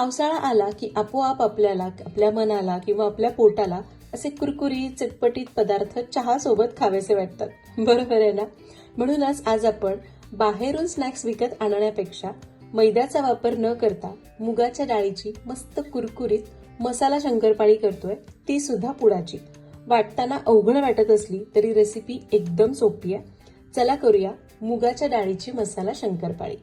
पावसाळा आला की आपोआप आपल्याला आपल्या मनाला किंवा आपल्या पोटाला असे कुरकुरीत चटपटीत पदार्थ चहा सोबत खावेसे वाटतात. बरोबर आहे ना? म्हणूनच आज आपण बाहेरून स्नॅक्स विकत आणण्यापेक्षा मैद्याचा वापर न करता मुगाच्या डाळीची मस्त कुरकुरीत मसाला शंकरपाळी करतोय ती सुद्धा पुडाची वाटताना अवघड वाटत असली तरी रेसिपी एकदम सोपी आहे. चला करूया मुगाच्या डाळीची मसाला शंकरपाळी.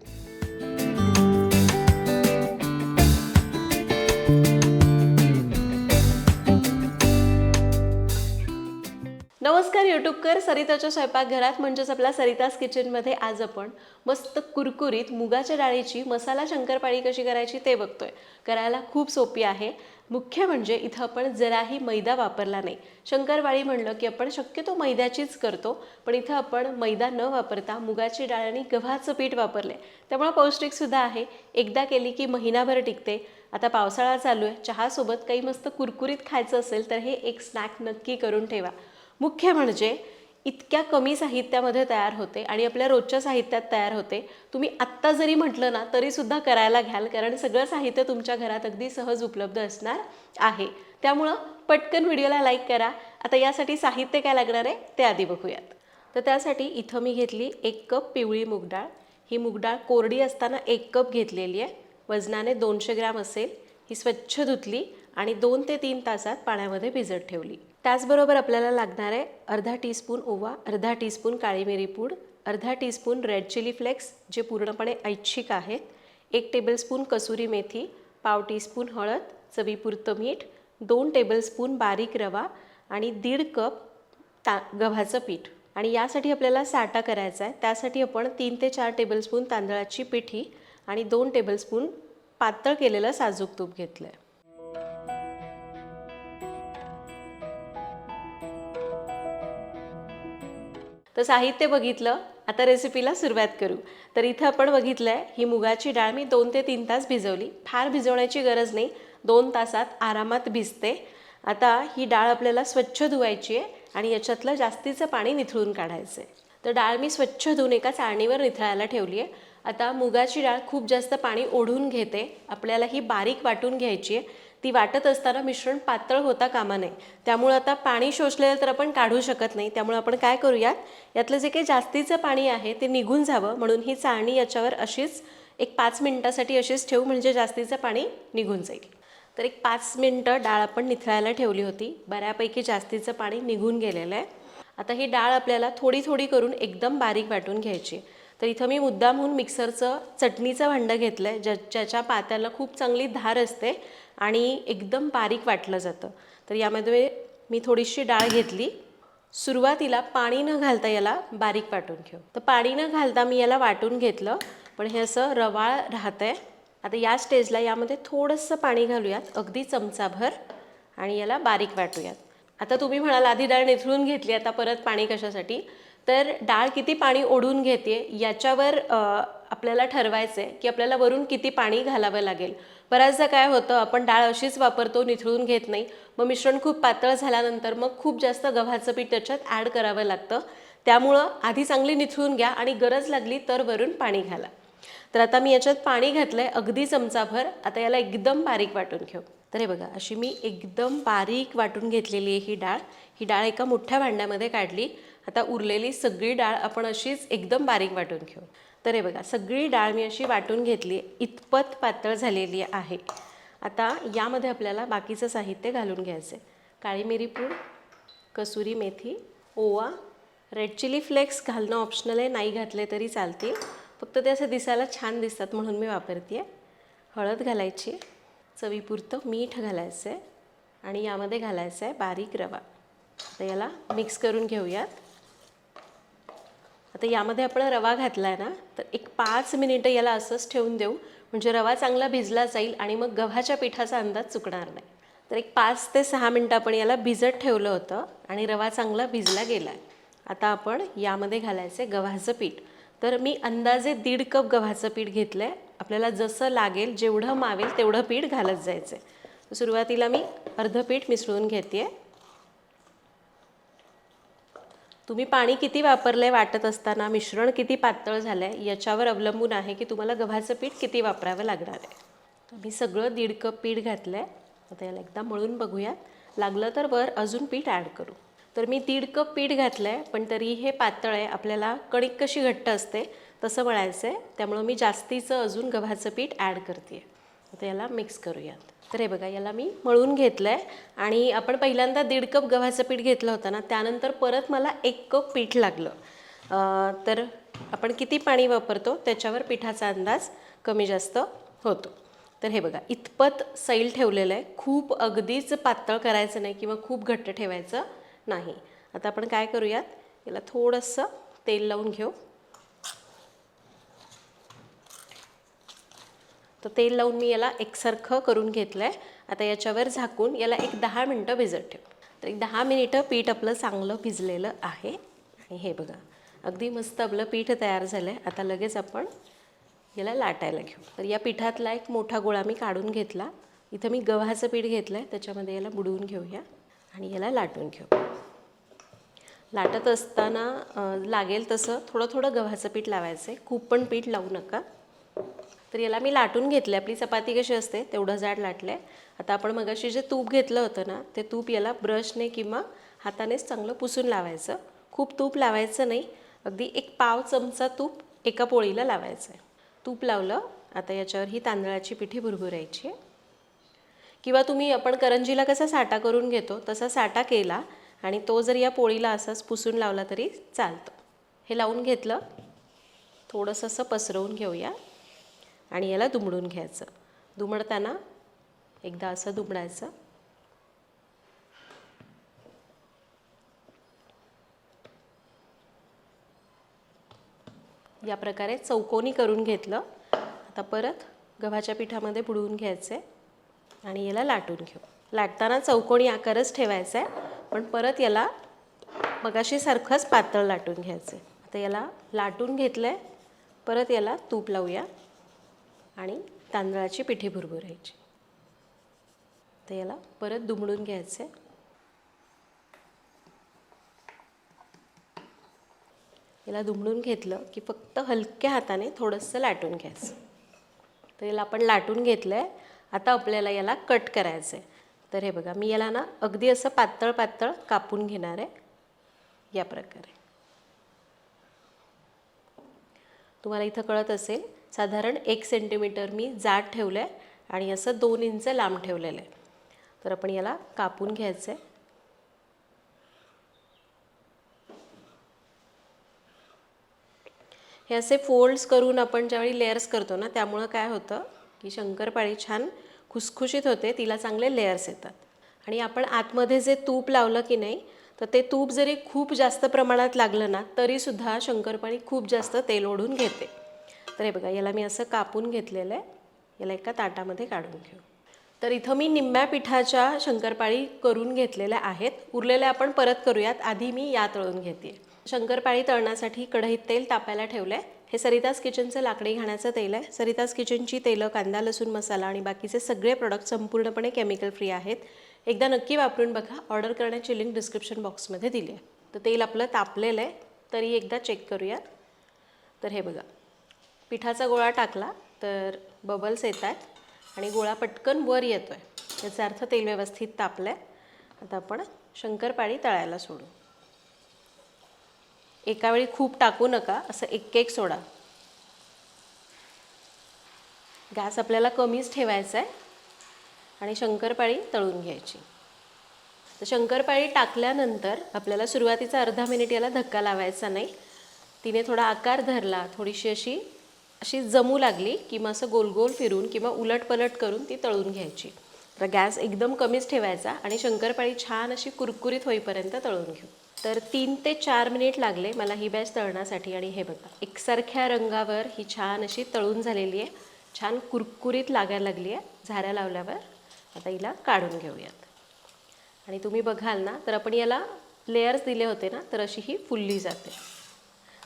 नमस्कार युट्यूबकर सरिताच्या स्वयंपाकघरात म्हणजेच आपल्या सरितास किचनमध्ये आज आपण मस्त कुरकुरीत मुगाच्या डाळीची मसाला शंकरपाळी कशी करायची ते बघतोय. करायला खूप सोपी आहे. मुख्य म्हणजे इथं आपण जराही मैदा वापरला नाही. शंकरपाळी म्हणलं की आपण शक्यतो मैद्याचीच करतो पण इथं आपण मैदा न वापरता मुगाची डाळ आणि गव्हाचं पीठ वापरले. त्यामुळे पौष्टिकसुद्धा आहे. एकदा केली की महिनाभर टिकते. आता पावसाळा चालू आहे. चहासोबत काही मस्त कुरकुरीत खायचं असेल तर हे एक स्नॅक नक्की करून ठेवा. मुख्य म्हणजे इतक्या कमी साहित्यामध्ये तयार होते आणि आपल्या रोजच्या साहित्यात तयार होते. तुम्ही आत्ता जरी म्हटलं ना तरीसुद्धा करायला घ्याल कारण सगळं साहित्य तुमच्या घरात अगदी सहज उपलब्ध असणार आहे. त्यामुळं पटकन व्हिडिओला लाईक करा. आता यासाठी साहित्य काय लागणार आहे ते आधी बघूयात. तर त्यासाठी इथं मी घेतली एक कप पिवळी मूगडाळ ही मूगडाळ कोरडी असताना एक कप घेतलेली आहे. वजनाने दोनशे ग्रॅम असेल. ही स्वच्छ धुतली आणि दोन ते तीन तासात पाण्यामध्ये भिजत ठेवली. त्याचबरोबर आपल्याला लागणार आहे अर्धा टीस्पून ओवा अर्धा टीस्पून काळी मिरी पूड अर्धा टीस्पून रेड चिली फ्लेक्स जे पूर्णपणे ऐच्छिक आहेत. एक टेबलस्पून कसुरी मेथी पाव टीस्पून हळद चवीपुरतं मीठ दोन टेबलस्पून बारीक रवा आणि दीड कप ता गव्हाचं पीठ. आणि यासाठी आपल्याला साठा करायचा आहे. त्यासाठी आपण तीन ते चार टेबलस्पून तांदळाची पिठी आणि दोन टेबलस्पून पातळ केलेलं साजूक तूप घेतलं आहे तर साहित्य बघितलं आता रेसिपीला सुरुवात करू. तर इथं आपण बघितलं आहे ही मुगाची डाळ मी दोन ते तीन तास भिजवली. फार भिजवण्याची गरज नाही दोन तासात आरामात भिजते. आता ही डाळ आपल्याला स्वच्छ धुवायची आहे आणि याच्यातलं जास्तीचं पाणी निथळून काढायचं आहे तर डाळ मी स्वच्छ धुवून एका चाळणीवर निथळायला ठेवली आहे. आता मुगाची डाळ खूप जास्त पाणी ओढून घेते. आपल्याला ही बारीक वाटून घ्यायची आहे. ती वाटत असताना मिश्रण पातळ होता कामा नये त्यामुळं आता पाणी शोषलेलं तर आपण काढू शकत नाही. त्यामुळे आपण काय करूयात? यातलं जे काही जास्तीचं पाणी आहे ते निघून जावं. म्हणून ही चाळणी याच्यावर अशीच एक पाच मिनटासाठी अशीच ठेवू म्हणजे जास्तीचं पाणी निघून जाईल. तर एक पाच मिनटं डाळ आपण निथळायला ठेवली होती. बऱ्यापैकी जास्तीचं पाणी निघून गेलेलं आहे. आता ही डाळ आपल्याला थोडी थोडी करून एकदम बारीक वाटून घ्यायची. तर इथं मी मुद्दामहून मिक्सरचं चटणीचं भांडं घेतलं आहे ज्या ज्याच्या पात्याला खूप चांगली धार असते आणि एकदम बारीक वाटलं जातं. तर यामध्ये मी थोडीशी डाळ घेतली. सुरुवातीला पाणी न घालता याला बारीक वाटून घेऊ. तर पाणी न घालता मी याला वाटून घेतलं पण हे असं रवाळ राहतं आहे आता या स्टेजला यामध्ये थोडंसं पाणी घालूयात अगदी चमचाभर आणि याला बारीक वाटूयात. आता तुम्ही म्हणाल आधी डाळ निथळून घेतली आता परत पाणी कशासाठी? तर डाळ किती पाणी ओढून घेते याच्यावर आपल्याला ठरवायचं आहे की आपल्याला वरून किती पाणी घालावं लागेल. बऱ्याचदा काय होतं आपण डाळ अशीच वापरतो निथळून घेत नाही. मग मिश्रण खूप पातळ झाल्यानंतर मग खूप जास्त गव्हाचं पीठ त्याच्यात ॲड करावं लागतं. त्यामुळं आधी चांगली निथळून घ्या आणि गरज लागली तर वरून पाणी घाला. तर आता मी याच्यात पाणी घातलं आहे अगदी चमचाभर. आता याला एकदम बारीक वाटून घेऊ. तर हे बघा अशी मी एकदम बारीक वाटून घेतलेली आहे ही डाळ. ही डाळ एका मोठ्या भांड्यामध्ये काढली. आता उरलेली सगळी डाळ आपण अशीच एकदम बारीक वाटून घेऊ. तर हे बघा सगळी डाळ मी अशी वाटून घेतली. इतपत पातळ झालेली आहे. आता यामध्ये आपल्याला बाकीचं साहित्य घालून घ्यायचं आहे काळी मिरी पूड कसुरी मेथी ओवा रेड चिली फ्लेक्स घालणं ऑप्शनल आहे. नाही घातले तरी चालतील. फक्त ते असे दिसायला छान दिसतात म्हणून मी वापरते आहे हळद घालायची चवीपुरतं मीठ घालायचं आहे आणि यामध्ये घालायचं आहे बारीक रवा. तर याला मिक्स करून घेऊयात. आता यामध्ये आपण रवा घातला आहे ना तर एक पाच मिनिटं याला असंच ठेवून देऊ. म्हणजे रवा चांगला भिजला जाईल आणि मग गव्हाच्या पिठाचा अंदाज चुकणार नाही. तर एक पाच ते सहा मिनटं आपण याला भिजत ठेवलं होतं आणि रवा चांगला भिजला गेला आहे आता आपण यामध्ये घालायचं आहे गव्हाचं पीठ. तर मी अंदाजे दीड कप गव्हाचं पीठ घेतलं आहे आपल्याला जसं लागेल जेवढं मावेल तेवढं पीठ घालत जायचं आहे सुरुवातीला मी अर्धं पीठ मिसळून घेते तुम्ही पाणी किती वापरलं आहे वाटत असताना मिश्रण किती पातळ झालं आहे याच्यावर अवलंबून आहे की तुम्हाला गव्हाचं पीठ किती वापरावं लागणार आहे. मी सगळं दीड कप पीठ घातलं आहे आता याला एकदा मळून बघूयात. लागलं तर वर अजून पीठ ॲड करू. तर मी दीड कप पीठ घातलं आहे पण तरी हे पातळ आहे. आपल्याला कणिक कशी घट्ट असते तसं मळायचं आहे त्यामुळं मी जास्तीचं अजून गव्हाचं पीठ ॲड करते आता याला मिक्स करूयात. तर हे बघा याला मी मळून घेतलं आहे आणि आपण पहिल्यांदा दीड कप गव्हाचं पीठ घेतलं होतं ना त्यानंतर परत मला एक कप पीठ लागलं. तर आपण किती पाणी वापरतो? त्याच्यावर पिठाचा अंदाज कमी जास्त होतो. तर हे बघा इतपत सैल ठेवलेलं आहे. खूप अगदीच पातळ करायचं नाही किंवा खूप घट्ट ठेवायचं नाही. आता आपण काय करूयात? याला थोडंसं तेल लावून घेऊ. तर तेल लावून मी याला एकसारखं करून घेतलं आहे आता याच्यावर झाकून याला एक दहा मिनटं भिजत ठेव. तर एक दहा मिनिटं पीठ आपलं चांगलं भिजलेलं आहे. आणि हे बघा अगदी मस्त आपलं पीठ तयार झालं आहे आता लगेच आपण याला लाटायला घेऊ. तर या पिठातला एक मोठा गोळा मी काढून घेतला. इथं मी गव्हाचं पीठ घेतलं आहे त्याच्यामध्ये याला बुडवून घेऊया. आणि याला लाटून घेऊ. लाटत असताना लागेल तसं थोडं थोडं गव्हाचं पीठ लावायचं आहे खूप पण पीठ लावू नका. तर याला मी लाटून घेतलं आपली चपाती कशी असते तेवढं जाड लाटलं आहे आता आपण मगाशी जे तूप घेतलं होतं ना ते तूप याला ब्रशने किंवा हातानेच चांगलं पुसून लावायचं. खूप तूप लावायचं नाही. अगदी एक पाव चमचा तूप एका पोळीला लावायचं आहे तूप लावलं आता याच्यावर ही तांदळाची पिठी भुरभुरायची. आहे किंवा तुम्ही आपण करंजीला कसा साठा करून घेतो तसा साठा केला आणि तो जर या पोळीला असाच पुसून लावला तरी चालतं. हे लावून घेतलं थोडंसं असं पसरवून घेऊया आणि याला दुमडून घ्यायचं. दुमडताना एकदा असं दुमडायचं. या प्रकारे चौकोनी करून घेतलं. आता परत गव्हाच्या पिठामध्ये बुडवून घ्यायचं आहे आणि याला लाटून घेऊ. लाटताना चौकोनी आकारच ठेवायचा आहे. पण परत याला मगाशी सारखंच पातळ लाटून घ्यायचं आता याला लाटून घेतलं आहे परत याला तूप लावूया आणि तांदळाची पिठी भुरभुरायची. तर याला परत दुमडून घ्यायचं आहे याला दुमडून घेतलं की फक्त हलक्या हाताने थोडंसं लाटून घ्यायचं. तर याला आपण लाटून घेतलं आहे आता आपल्याला याला कट करायचं आहे तर हे बघा मी याला ना अगदी असं पातळ पातळ कापून घेणार आहे. या प्रकारे. तुम्हाला इथं कळत असेल साधारण एक सेंटीमीटर मी जाड ठेवलं आहे आणि असं दोन इंच लांब ठेवलेलं आहे. तर आपण याला कापून घ्यायचं आहे हे असे फोल्ड्स करून आपण ज्यावेळी लेअर्स करतो ना त्यामुळं काय होतं की शंकरपाळी छान खुसखुशीत होते तिला चांगले लेअर्स येतात. आणि आपण आतमध्ये जे तूप लावलं की नाही तर ते तूप जरी खूप जास्त प्रमाणात लागलं ना तरीसुद्धा शंकरपाळी खूप जास्त तेल ओढून घेते. तर हे बघा याला मी असं कापून घेतलेलं आहे. याला एका ताटामध्ये काढून घेऊ. तर इथं मी निम्म्या पिठाच्या शंकरपाळी करून घेतलेल्या आहेत. उरलेल्या आपण परत करूयात. आधी मी या तळून घेते. शंकरपाळी तळण्यासाठी कढईत तेल तापायला ठेवलं आहे हे सरिताज किचनचं लाकडी घाण्याचं तेल आहे. सरिताज किचनची तेलं कांदा लसूण मसाला आणि बाकीचे सगळे प्रॉडक्ट संपूर्णपणे केमिकल फ्री आहेत. एकदा नक्की वापरून बघा. ऑर्डर करण्याची लिंक डिस्क्रिप्शन बॉक्समध्ये दिली आहे. तर तेल आपलं तापलेलं आहे. तरी एकदा चेक करूया. तर हे बघा. पिठाचा गोळा टाकला तर बबल्स येत आहेत आणि गोळा पटकन वर येतो आहे याचा अर्थ तेल व्यवस्थित तापलं आहे आता आपण शंकरपाळी तळायला सोडू. एका वेळी खूप टाकू नका असं एक एक सोडा. गॅस आपल्याला कमीच ठेवायचा आहे आणि शंकरपाळी तळून घ्यायची. तर शंकरपाळी टाकल्यानंतर आपल्याला सुरुवातीचा अर्धा मिनिट याला धक्का लावायचा नाही. तिने थोडा आकार धरला थोडीशी अशी अशी जमू लागली किंवा असं गोल गोल फिरून किंवा उलटपलट करून ती तळून घ्यायची. तर गॅस एकदम कमीच ठेवायचा आणि शंकरपाळी छान अशी कुरकुरीत होईपर्यंत तळून घेऊ. तर तीन ते चार मिनिट लागले मला ही बॅच तळण्यासाठी. आणि हे बघा एकसारख्या रंगावर ही छान अशी तळून झालेली आहे. छान कुरकुरीत लागायला लागली आहे झाऱ्या लावल्यावर. आता हिला काढून घेऊयात. आणि तुम्ही बघाल ना तर आपण याला लेयर्स दिले होते ना तर अशी ही फुलली जाते.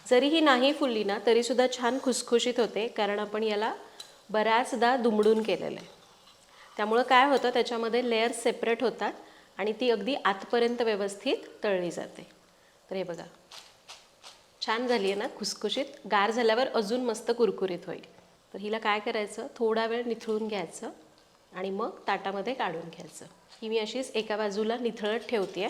जरी ही नाही फुलली ना तरीसुद्धा छान खुसखुशीत होते कारण आपण याला बऱ्याचदा दुमडून केलेलं आहे. त्यामुळं काय होतं त्याच्यामध्ये लेयर्स सेपरेट होतात. आणि ती अगदी आतपर्यंत व्यवस्थित तळली जाते. तर हे बघा. छान झाली आहे ना खुसखुशीत. गार झाल्यावर अजून मस्त कुरकुरीत होईल. तर हिला काय करायचं? थोडा वेळ निथळून घ्यायचं आणि मग ताटामध्ये काढून घ्यायचं. ही मी अशीच एका बाजूला निथळत ठेवते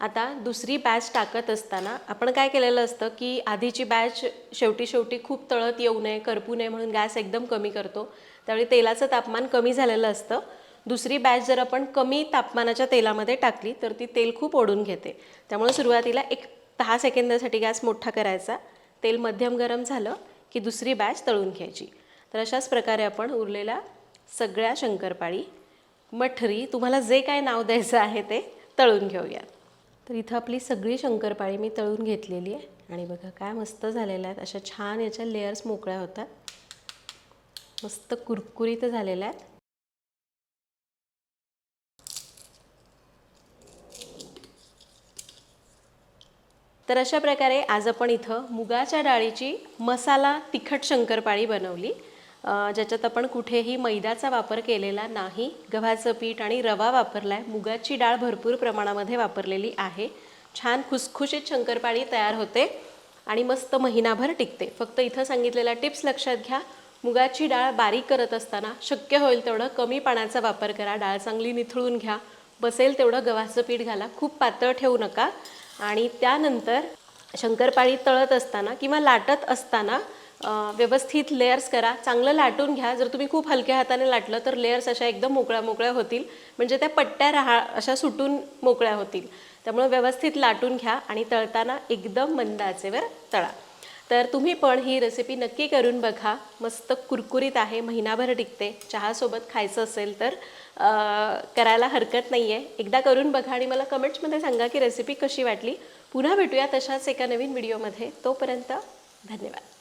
आता दुसरी बॅच टाकत असताना आपण काय केलेलं असतं की आधीची बॅच शेवटी शेवटी खूप तळत येऊ नये करपू नये म्हणून गॅस एकदम कमी करतो. त्यावेळी तेलाचं तापमान कमी झालेलं असतं. दुसरी बॅच जर आपण कमी तापमानाच्या तेलामध्ये टाकली तर ती तेल खूप ओढून घेते. त्यामुळे सुरुवातीला एक दहा सेकंदासाठी गॅस मोठा करायचा. तेल मध्यम गरम झालं की दुसरी बॅच तळून घ्यायची. तर अशाच प्रकारे आपण उरलेल्या सगळ्या शंकरपाळी मठरी तुम्हाला जे काय नाव द्यायचं आहे ते तळून घेऊया. तर इथं आपली सगळी शंकरपाळी मी तळून घेतलेली आहे. आणि बघा काय मस्त झालेल्या आहेत. अशा छान याच्या लेयर्स मोकळ्या होतात. मस्त कुरकुरीत झालेल्या आहेत. तर अशा प्रकारे आज आपण इथं मुगाच्या डाळीची मसाला तिखट शंकरपाळी बनवली. ज्याच्यात आपण कुठेही मैद्याचा वापर केलेला नाही गव्हाचं पीठ आणि रवा वापरला आहे मुगाची डाळ भरपूर प्रमाणामध्ये वापरलेली आहे. छान खुसखुशीत शंकरपाळी तयार होते आणि मस्त महिनाभर टिकते. फक्त इथं सांगितलेल्या टिप्स लक्षात घ्या. मुगाची डाळ बारीक करत असताना शक्य होईल तेवढं कमी पाण्याचा वापर करा. डाळ चांगली निथळून घ्या. बसेल तेवढं गव्हाचं पीठ घाला. खूप पातळ ठेवू नका. आणि त्यानंतर शंकरपाळी तळत असताना किंवा लाटत असताना व्यवस्थित लेयर्स करा. चांगलं लाटून घ्या. जर तुम्ही खूप हलक्या हाताने लाटलं तर लेयर्स अशा एकदम मोकळ्या मोकळ्या होतील. म्हणजे त्या पट्ट्या राहा अशा सुटून मोकळ्या होतील. त्यामुळे व्यवस्थित लाटून घ्या आणि तळताना एकदम मंद आचेवर तळा. तर तुम्ही पण ही रेसिपी नक्की करून बघा. मस्त कुरकुरीत आहे महिनाभर टिकते. चहासोबत खायचं असेल तर करायला हरकत नाही आहे एकदा करून बघा आणि मला कमेंट्समध्ये सांगा की रेसिपी कशी वाटली. पुन्हा भेटूया तशाच एका नवीन व्हिडिओमध्ये तोपर्यंत धन्यवाद.